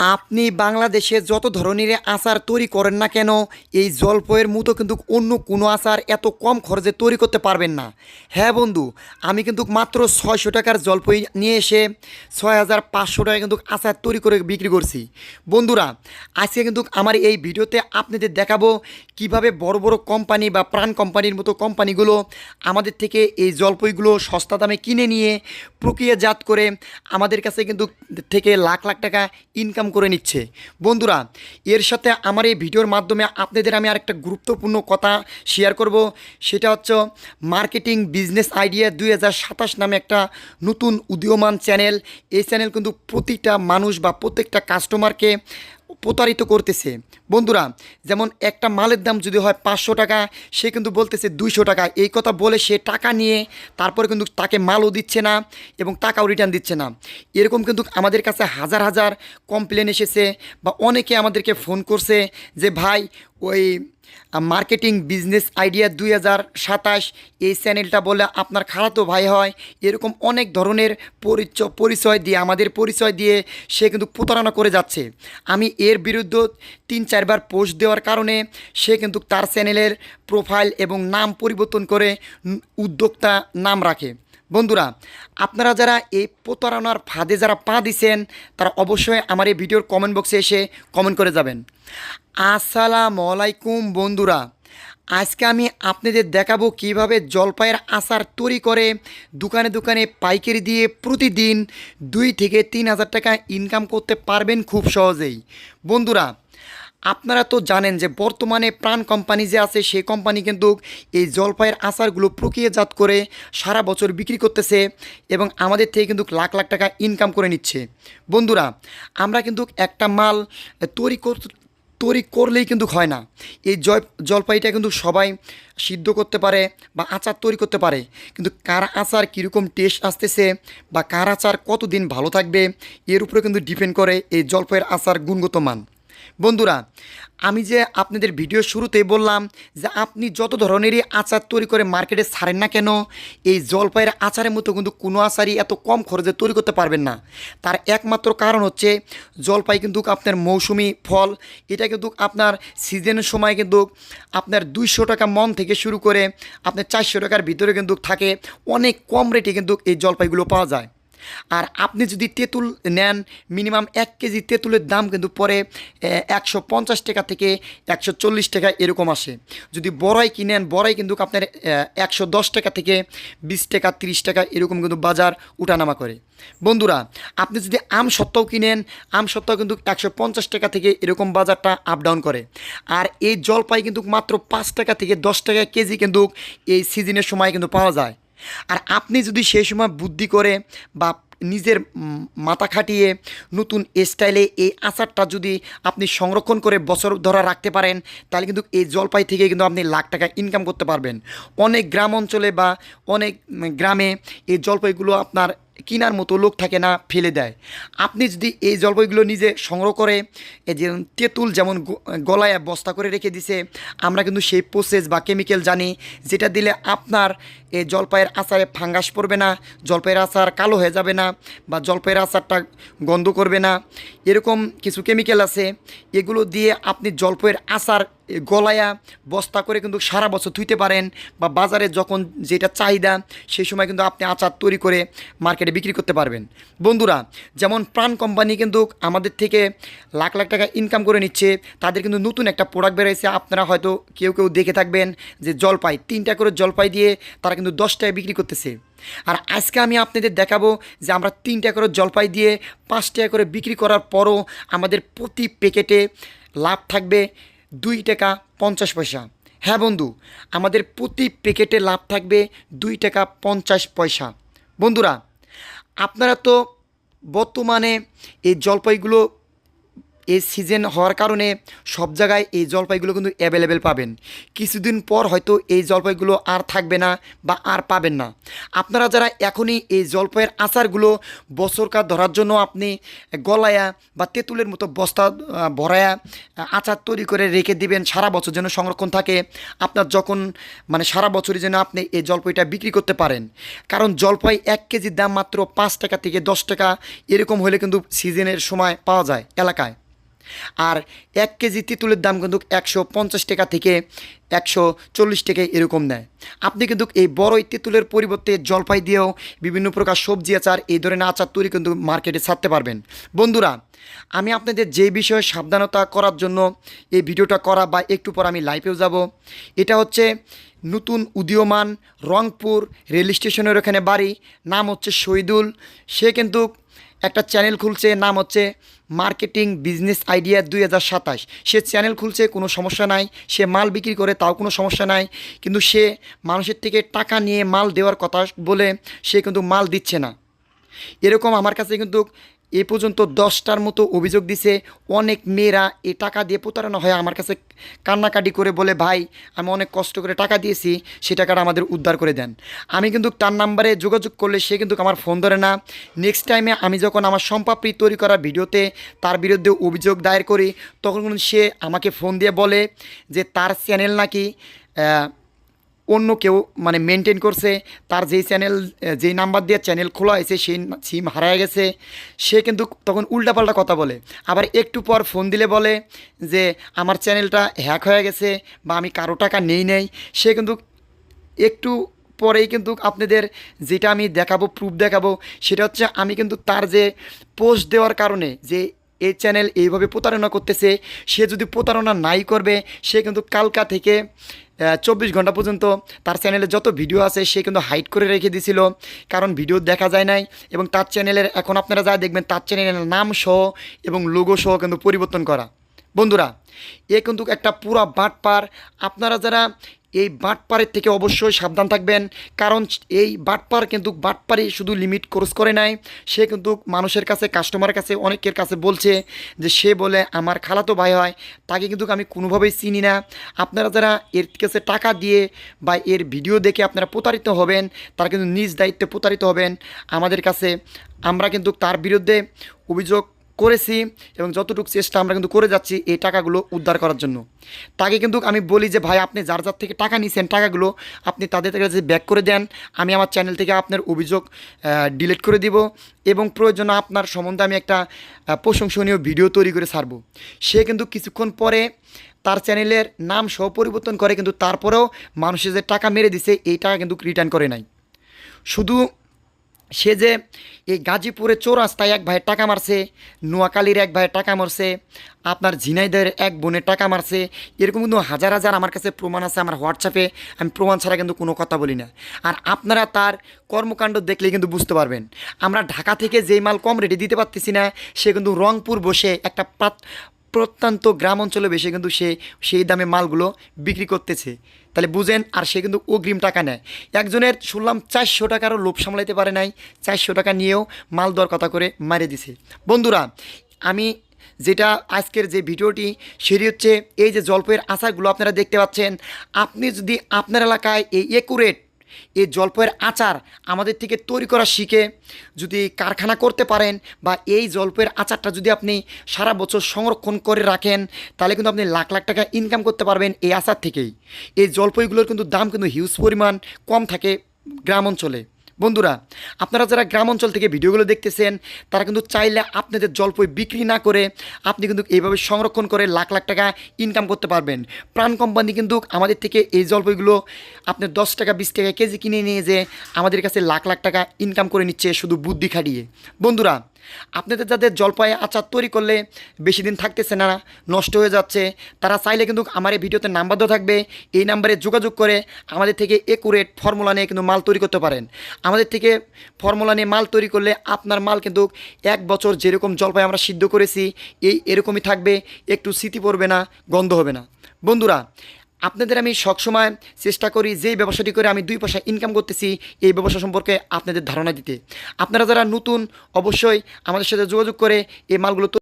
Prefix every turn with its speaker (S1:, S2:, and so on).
S1: আপনি বাংলাদেশে যত ধরনের আচার তৈরি করেন না কেন, এই জলপয়ের মতো কিন্তু অন্য কোনো আচার এত কম খরচে তৈরি করতে পারবেন না। হ্যাঁ বন্ধু, আমি কিন্তু মাত্র ছয়শো টাকার জলপই নিয়ে এসে ছয় হাজার পাঁচশো টাকা কিন্তু আচার তৈরি করে বিক্রি করছি। বন্ধুরা, আজকে কিন্তু আমার এই ভিডিওতে আপনাদের দেখাবো কীভাবে বড় বড় কোম্পানি বা প্রাণ কোম্পানির মতো কোম্পানিগুলো আমাদের থেকে এই জলপইগুলো সস্তা দামে কিনে নিয়ে প্রক্রিয়াজাত করে আমাদের কাছে কিন্তু থেকে লাখ লাখ টাকা ইনকাম করে নিচ্ছে। বন্ধুরা, এর সাথে আমার এই ভিডিওর মাধ্যমে আপনাদের আমি আরেকটা গুরুত্বপূর্ণ কথা শেয়ার করব। সেটা হচ্ছে মার্কেটিং বিজনেস আইডিয়া দুই হাজার সাতাশ নামে একটা নতুন উদীয়মান চ্যানেল এই চ্যানেল কিন্তু প্রতিটা মানুষ বা প্রত্যেকটা কাস্টমারকে প্রতারিত করতেছে। বন্ধুরা, যেমন একটা মালের দাম যদি হয় পাঁচশো টাকা, সে কিন্তু বলতেছে দুইশো টাকা। এই কথা বলে সে টাকা নিয়ে তারপরে কিন্তু তাকে মালও দিচ্ছে না এবং টাকাও রিটার্ন দিচ্ছে না। এরকম কিন্তু আমাদের কাছে হাজার হাজার কমপ্লেন এসেছে বা অনেকে আমাদেরকে ফোন করছে যে, ভাই, ওই মার্কেটিং বিজনেস আইডিয়া দুই হাজার সাতাশ, এই চ্যানেলটা বলে আপনার খালাতো ভাই হয়। এরকম অনেক ধরনের পরিচয় পরিচয় দিয়ে, আমাদের পরিচয় দিয়ে সে কিন্তু প্রতারণা করে যাচ্ছে। আমি এর বিরুদ্ধে তিন চারবার পোস্ট দেওয়ার কারণে সে কিন্তু তার চ্যানেলের প্রোফাইল এবং নাম পরিবর্তন করে উদ্যোক্তা নাম রাখে। বন্ধুরা, আপনারা যারা এই প্রতারণার ফাঁদে যারা পা দিছেন, তারা অবশ্যই আমার এই ভিডিওর কমেন্ট বক্সে এসে কমেন্ট করে যাবেন। আসসালামু আলাইকুম বন্ধুরা, আজকে আমি আপনাদের দেখাবো কীভাবে জলপাইয়ের আচার তৈরি করে দোকানে দোকানে পাইকারি দিয়ে প্রতিদিন দুই থেকে তিন হাজার টাকা ইনকাম করতে পারবেন খুব সহজেই। বন্ধুরা আপনারা তো জানেন যে বর্তমানে প্রাণ কোম্পানি যে আছে, সেই কোম্পানি কিন্তু এই জলপাইয়ের আচারগুলো প্রক্রিয়াজাত করে সারা বছর বিক্রি করতেছে এবং আমাদের থেকে কিন্তু লাখ লাখ টাকা ইনকাম করে নিচ্ছে। বন্ধুরা, আমরা কিন্তু একটা মাল তৈরি করতে তৈরি করলেই কিন্তু হয় না। এই জয়, জলপাইটা কিন্তু সবাই সিদ্ধ করতে পারে বা আচার তৈরি করতে পারে। কিন্তু কার আচার কীরকম টেস্ট আসতেছে বা কার আচার কতদিন ভালো থাকবে, এর উপরে কিন্তু ডিপেন্ড করে এই জলপাইয়ের আচার গুণগত মান। বন্ধুরা, আমি যে আপনাদের ভিডিও শুরুতেই বললাম যে আপনি যত ধরনেরই আচার তৈরি করে মার্কেটে ছাড়েন না কেন, এই জলপাইয়ের আচারের মতো কিন্তু কোনো আচারই এত কম খরচে তৈরি করতে পারবেন না। তার একমাত্র কারণ হচ্ছে জলপাই কিন্তু আপনার মৌসুমি ফল, এটা কিন্তু আপনার সিজনের সময় কিন্তু আপনার দুইশো টাকা মন থেকে শুরু করে আপনার চারশো টাকার ভিতরে কিন্তু থাকে, অনেক কম রেটে কিন্তু এই জলপাইগুলো পাওয়া যায়। আর আপনি যদি তেঁতুল নেন মিনিমাম এক কেজি তেঁতুলের দাম কিন্তু পরে একশো পঞ্চাশ টাকা থেকে একশো চল্লিশ টাকা এরকম আসে। যদি বড়াই কিনেন, বড়াই কিন্তু আপনার একশো দশ টাকা থেকে বিশ টাকা, তিরিশ টাকা এরকম কিন্তু বাজার উঠানামা করে। বন্ধুরা, আপনি যদি আম সত্ত্বেও কিনেন, আম সত্ত্বেও কিন্তু একশো পঞ্চাশ টাকা থেকে এরকম বাজারটা আপ ডাউন করে। আর এই জলপাই কিন্তু মাত্র পাঁচ টাকা থেকে দশ টাকা কেজি কিন্তু এই সিজনের সময় কিন্তু পাওয়া যায়। আর আপনি যদি সেই সময় বুদ্ধি করে বা নিজের মাথা খাটিয়ে নতুন স্টাইলে এই আচারটা যদি আপনি সংরক্ষণ করে বছর ধরা রাখতে পারেন, তাহলে কিন্তু এই জলপাই থেকে কিন্তু আপনি লাখ টাকা ইনকাম করতে পারবেন। অনেক গ্রাম অঞ্চলে বা অনেক গ্রামে এই জলপাইগুলো আপনার কেনার মতো লোক থাকে না, ফেলে দেয়। আপনি যদি এই জলপাইগুলো নিজে সংগ্রহ করে, এই যে তেঁতুল যেমন গলায় বস্তা করে রেখে দিছে, আমরা কিন্তু সেই প্রসেস বা কেমিক্যাল জানি, যেটা দিলে আপনার এই জলপাইয়ের আচারে ফাঙ্গাস পড়বে না, জলপাইয়ের আচার কালো হয়ে যাবে না বা জলপাইয়ের আচারটা গন্ধ করবে না। এরকম কিছু কেমিক্যাল আছে, এগুলো দিয়ে আপনি জলপাইয়ের আচার গলায়া বস্তা করে কিন্তু সারা বছর ধুইতে পারেন বা বাজারে যখন যেটা চাহিদা, সেই সময় কিন্তু আপনি আচার তৈরি করে মার্কেটে বিক্রি করতে পারবেন। বন্ধুরা, যেমন প্রাণ কোম্পানি কিন্তু আমাদের থেকে লাখ লাখ টাকা ইনকাম করে নিচ্ছে, তাদের কিন্তু নতুন একটা প্রোডাক্ট বেরিয়েছে। আপনারা হয়তো কেউ কেউ দেখে থাকবেন যে জলপাই, তিনটা করে জলপাই দিয়ে তারা কিন্তু দশ টাকায় বিক্রি করতেছে। আর আজকে আমি আপনাদের দেখাবো যে আমরা তিনটা করে জলপাই দিয়ে পাঁচ টাকা করে বিক্রি করার পরও আমাদের প্রতি প্যাকেটে লাভ থাকবে দুই টাকা পঞ্চাশ পয়সা। হ্যাঁ বন্ধু, আমাদের প্রতি প্যাকেটে লাভ থাকবে দুই টাকা পঞ্চাশ পয়সা। বন্ধুরা, আপনারা তো বর্তমানে এই জলপাইগুলো এই সিজন হওয়ার কারণে সব জায়গায় এই জলপাইগুলো কিন্তু অ্যাভেলেবেল পাবেন। কিছুদিন পর হয়তো এই জলপাইগুলো আর থাকবে না বা আর পাবেন না। আপনারা যারা এখনই এই জলপাইয়ের আচারগুলো বছরকার ধরার জন্য আপনি গলায়া বা তেঁতুলের মতো বস্তা ভরায়া আচার তৈরি করে রেখে দিবেন, সারা বছর যেন সংরক্ষণ থাকে, আপনার যখন মানে সারা বছরই যেন আপনি এই জলপাইটা বিক্রি করতে পারেন। কারণ জলপাই এক কেজির দাম মাত্র পাঁচ টাকা থেকে দশ টাকা, এরকম হলে কিন্তু সিজনের সময় পাওয়া যায় এলাকায়। আর এক কেজি তেঁতুলের দাম কিন্তু একশো পঞ্চাশ টাকা থেকে একশো চল্লিশ টাকা এরকম নেয়। আপনি কিন্তু এই বড়ই তেঁতুলের পরিবর্তে জলপাই দিয়েও বিভিন্ন প্রকার সবজি, আচার, এই ধরনের আচার তৈরি কিন্তু মার্কেটে ছাড়তে পারবেন। বন্ধুরা, আমি আপনাদের যে বিষয়ে সাবধানতা করার জন্য এই ভিডিওটা করা বা একটু পর আমি লাইভেও যাব, এটা হচ্ছে নতুন উদীয়মান রংপুর রেল স্টেশনের ওখানে বাড়ি, নাম হচ্ছে শহীদুল। সে কিন্তু একটা চ্যানেল খুলছে, নাম হচ্ছে মার্কেটিং বিজনেস আইডিয়া দুই হাজার সাতাশ। সে চ্যানেল খুলছে, কোনো সমস্যা নাই। সে মাল বিক্রি করে, তাও কোনো সমস্যা নাই। কিন্তু সে মানুষের থেকে টাকা নিয়ে মাল দেওয়ার কথা বলে, সে কিন্তু মাল দিচ্ছে না। এরকম আমার কাছে কিন্তু এ পর্যন্ত দশটার মতো অভিযোগ দিছে। অনেক মেয়েরা এ টাকা দিয়ে প্রতারণা হয়। আমার কাছে কান্নাকাটি করে বলে, ভাই, আমি অনেক কষ্ট করে টাকা দিয়েছি, সে টাকাটা আমাদের উদ্ধার করে দেন। আমি কিন্তু তার নাম্বারে যোগাযোগ করলে সে কিন্তু আমার ফোন ধরে না। নেক্সট টাইমে আমি যখন আমার সম্পাপ্রি তৈরি করা ভিডিওতে তার বিরুদ্ধে অভিযোগ দায়ের করি, তখন সে আমাকে ফোন দিয়ে বলে যে, তার চ্যানেল নাকি অন্য কেউ মানে মেনটেন করছে, তার যেই চ্যানেল যেই নাম্বার দিয়ে চ্যানেল খোলা হয়েছে, সেই সিম হারায় গেছে। সে কিন্তু তখন উল্টাপাল্টা কথা বলে। আবার একটু পর ফোন দিলে বলে যে, আমার চ্যানেলটা হ্যাক হয়ে গেছে বা আমি কারও টাকা নেই নেই। সে কিন্তু একটু পরেই কিন্তু আপনাদের যেটা আমি দেখাবো প্রুফ দেখাবো, সেটা হচ্ছে আমি কিন্তু তার যে পোস্ট দেওয়ার কারণে যে এই চ্যানেল এইভাবে প্রতারণা করতেছে, সে যদি প্রতারণা নাই করবে, সে কিন্তু কালকা থেকে চব্বিশ ঘণ্টা পর্যন্ত তার চ্যানেলে যত ভিডিও আছে, সে কিন্তু হাইট করে রেখে দিছিল। কারণ ভিডিও দেখা যায় নাই এবং তার চ্যানেলের এখন আপনারা যা দেখবেন, তার চ্যানেলের নাম সহ এবং লোগো সহ কিন্তু পরিবর্তন করা। বন্ধুরা, এ কিন্তু একটা পুরা বাটপার। আপনারা যারা এই বাটপারের থেকে অবশ্যই সাবধান থাকবেন। কারণ এই বাটপার কিন্তু বাটপারই শুধু লিমিট ক্রস করে নাই। সে কিন্তু মানুষের কাছে কাস্টমারের কাছে, অনেকের কাছে বলছে যে, সে বলে আমার খালাতো ভাই হয়, তাকে কিন্তু আমি কোনোভাবেই চিনি না। আপনারা যারা এর কাছে টাকা দিয়ে বা এর ভিডিও দেখে আপনারা প্রতারিত হবেন, তারা কিন্তু নিজ দায়িত্বে প্রতারিত হবেন। আমাদের কাছে আমরা কিন্তু তার বিরুদ্ধে অভিযোগ করেছি এবং যতটুকু চেষ্টা আমরা কিন্তু করে যাচ্ছি এই টাকাগুলো উদ্ধার করার জন্য। তাকে কিন্তু আমি বলি যে, ভাই, আপনি যার যার থেকে টাকা নিছেন টাকাগুলো, আপনি তাদের থেকে যে ব্যাক করে দেন। আমি আমার চ্যানেল থেকে আপনার অভিযোগ ডিলিট করে দিব এবং প্রয়োজনে আপনার সম্বন্ধে আমি একটা প্রশংসনীয় ভিডিও তৈরি করে ছাড়বো। সে কিন্তু কিছুক্ষণ পরে তার চ্যানেলের নাম সহ পরিবর্তন করে, কিন্তু তারপরেও মানুষের যে টাকা মেরে দিছে, এই টাকা কিন্তু রিটার্ন করে নাই। শুধু সে যে এই গাজীপুরে চৌরাস্তায় এক ভাইয়ের টাকা মারছে, নোয়াখালীর এক ভাইয়ের টাকা মারছে, আপনার ঝিনাইদের এক বোনের টাকা মারছে, এরকম কিন্তু হাজার হাজার আমার কাছে প্রমাণ আছে আমার হোয়াটসঅ্যাপে, আমি প্রমাণ ছাড়া কিন্তু কোনো কথা বলি না। আর আপনারা তার কর্মকাণ্ড দেখলেই কিন্তু বুঝতে পারবেন। আমরা ঢাকা থেকে যেই মাল কম রেটে দিতে পারতেছি না, সে কিন্তু রংপুর বসে একটা প্রত্যন্ত গ্রাম অঞ্চলে বেশি কিন্তু সে, সেই দামে মালগুলো বিক্রি করতেছে। তাহলে বুঝেন, আর সে কিন্তু অগ্রিম টাকা নেয়। একজনের শুনলাম চারশো টাকারও লোভ সামলাইতে পারে নাই, চারশো টাকা নিয়েও মাল দর কথা করে মারে দিছে। বন্ধুরা, আমি যেটা আজকের যে ভিডিওটি, সেটি হচ্ছে এই যে জলপাইয়ের আচারগুলো আপনারা দেখতে পাচ্ছেন। আপনি যদি আপনার এলাকায় এই একুরেট এই জলপাইয়ের আচার আমাদের থেকে তৈরি করা শিখে। যদি কারখানা করতে পারেন বা এই জলপাইয়ের আচারটা যদি আপনি সারা বছর সংরক্ষণ করে রাখেন, তাহলে কিন্তু আপনি লাখ লাখ টাকা ইনকাম করতে পারবেন এই আচার থেকেই। এই জলপাইগুলোর কিন্তু দাম কিন্তু হিউজ পরিমাণ কম থাকে গ্রাম অঞ্চলে। বন্ধুরা, আপনারা যারা গ্রাম অঞ্চল থেকে ভিডিওগুলো দেখতেছেন, তারা কিন্তু চাইলে আপনাদের জলপই বিক্রি না করে আপনি কিন্তু এইভাবে সংরক্ষণ করে লাখ লাখ টাকা ইনকাম করতে পারবেন। প্রাণ কোম্পানি কিন্তু আমাদের থেকে এই জলপইগুলো আপনি দশ টাকা, বিশ টাকা কেজি কিনে নিয়ে যে আমাদের কাছে লাখ লাখ টাকা ইনকাম করে নিচ্ছে শুধু বুদ্ধি খাটিয়ে। বন্ধুরা আপনাদের যাদের জলপাই আচার তৈরি করলে বেশি দিন থাকতেছে না, নষ্ট হয়ে যাচ্ছে, তারা চাইলে কিন্তু আমার এই ভিডিওতে নাম্বার দেওয়া থাকবে, এই নাম্বারে যোগাযোগ করে আমাদের থেকে একুরেট ফর্মুলা নিয়ে কিন্তু মাল তৈরি করতে পারেন। আমাদের থেকে ফর্মুলা নিয়ে মাল তৈরি করলে আপনার মাল কিন্তু এক বছর যেরকম জলপাই আমরা সিদ্ধ করেছি, এই এরকমই থাকবে, একটু স্মৃতি পড়বে না, গন্ধ হবে না। বন্ধুরা আপনাদের আমি সবসময় চেষ্টা করি যে ব্যবসাটি করে আমি দুই পয়সা ইনকাম করতেছি, এই ব্যবসা সম্পর্কে আপনাদের ধারণা দিতে। আপনারা যারা নতুন, অবশ্যই আমাদের সাথে যোগাযোগ করে এই মালগুলো